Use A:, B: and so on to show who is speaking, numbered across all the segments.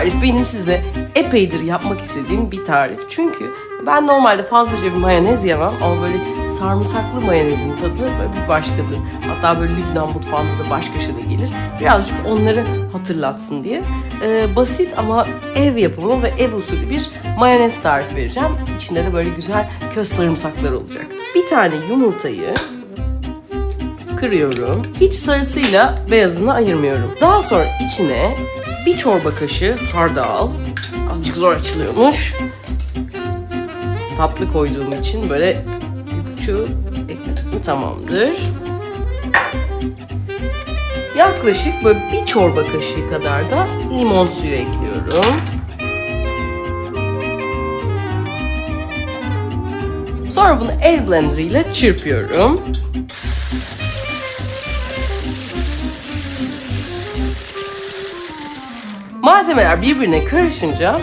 A: tarif benim size epeydir yapmak istediğim bir tarif. Çünkü ben normalde fazlaca bir mayonez yemem ama böyle sarımsaklı mayonezin tadı böyle bir başkadır. Hatta böyle Lübnan mutfağında da başka şey gelir. Birazcık onları hatırlatsın diye. Ee, basit ama ev yapımı ve ev usulü bir mayonez tarifi vereceğim. İçinde de böyle güzel köz sarımsaklar olacak. Bir tane yumurtayı kırıyorum. Hiç sarısıyla beyazını ayırmıyorum. Daha sonra içine bir çorba kaşığı hardal. Azıcık zor açılıyormuş. Tatlı koyduğum için böyle ekledim. Tamamdır. Yaklaşık böyle bir çorba kaşığı kadar da limon suyu ekliyorum. Sonra bunu el blender ile çırpıyorum. Malzemeler birbirine karışınca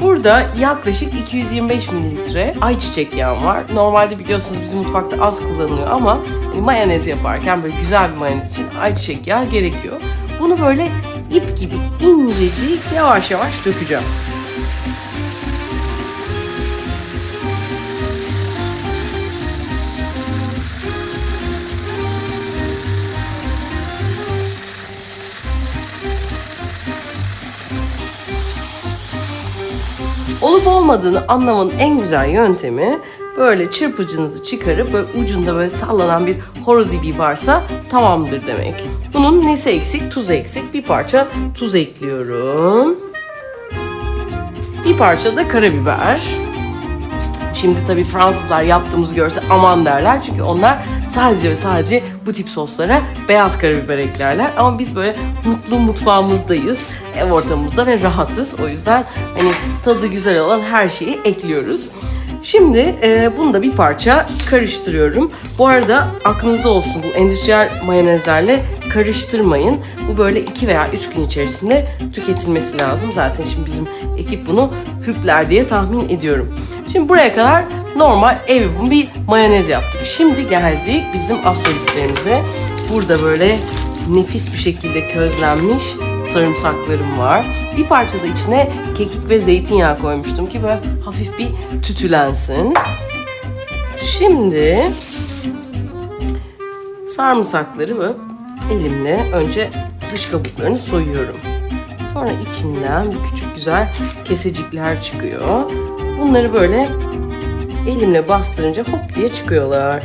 A: burada yaklaşık 225 mililitre ayçiçek yağı var. Normalde biliyorsunuz bizim mutfakta az kullanılıyor ama mayonez yaparken böyle güzel bir mayonez için ayçiçek yağı gerekiyor. Bunu böyle ip gibi incecik yavaş yavaş dökeceğim. Olup olmadığını anlamanın en güzel yöntemi böyle çırpıcınızı çıkarıp böyle ucunda böyle sallanan bir horoz ibi varsa tamamdır demek. Bunun nesi eksik? Tuz eksik. Bir parça tuz ekliyorum. Bir parça da karabiber. Şimdi tabii Fransızlar yaptığımızı görse aman derler. Çünkü onlar sadece ve sadece bu tip soslara beyaz karabiber eklerler. Ama biz böyle mutlu mutfağımızdayız. Ev ortamımızda ve rahatız. O yüzden hani tadı güzel olan her şeyi ekliyoruz. Şimdi e, bunu da bir parça karıştırıyorum. Bu arada aklınızda olsun bu endüstriyel mayonezlerle karıştırmayın. Bu böyle 2 veya 3 gün içerisinde tüketilmesi lazım. Zaten şimdi bizim ekip bunu hüpler diye tahmin ediyorum. Şimdi buraya kadar normal ev bir mayonez yaptık. Şimdi geldik bizim asıl listemize. Burada böyle nefis bir şekilde közlenmiş sarımsaklarım var. Bir parça da içine kekik ve zeytinyağı koymuştum ki böyle hafif bir tütülensin. Şimdi sarımsakları böyle elimle önce dış kabuklarını soyuyorum. Sonra içinden bir küçük güzel kesecikler çıkıyor. Bunları böyle elimle bastırınca hop diye çıkıyorlar.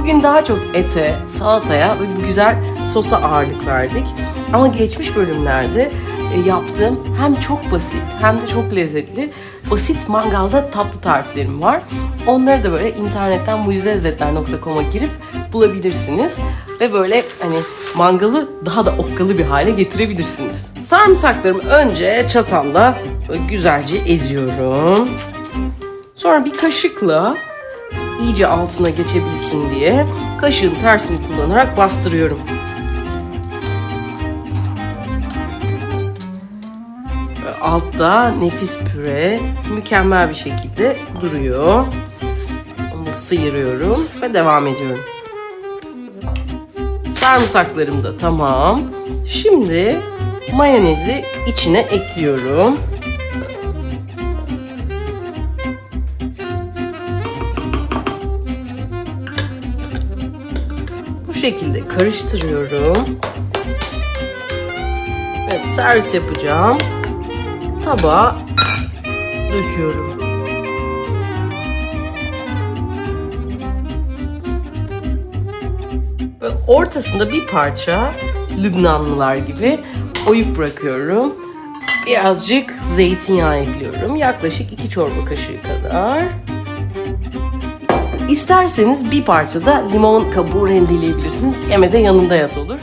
A: Bugün daha çok ete, salataya ve bu güzel sosa ağırlık verdik. Ama geçmiş bölümlerde e, yaptığım hem çok basit hem de çok lezzetli basit mangalda tatlı tariflerim var. Onları da böyle internetten mucizelezzetler.com'a girip bulabilirsiniz. Ve böyle hani mangalı daha da okkalı bir hale getirebilirsiniz. Sarımsaklarımı önce çatalla böyle güzelce eziyorum. Sonra bir kaşıkla iyice altına geçebilsin diye kaşığın tersini kullanarak bastırıyorum. Altta nefis püre mükemmel bir şekilde duruyor. Onu sıyırıyorum ve devam ediyorum. Sarımsaklarım da tamam. Şimdi mayonezi içine ekliyorum. Bu şekilde karıştırıyorum. Ve servis yapacağım. Tabağa döküyorum. Ortasında bir parça Lübnanlılar gibi oyuk bırakıyorum. Birazcık zeytinyağı ekliyorum. Yaklaşık iki çorba kaşığı kadar. İsterseniz bir parça da limon kabuğu rendeleyebilirsiniz. Yemede yanında yat olur.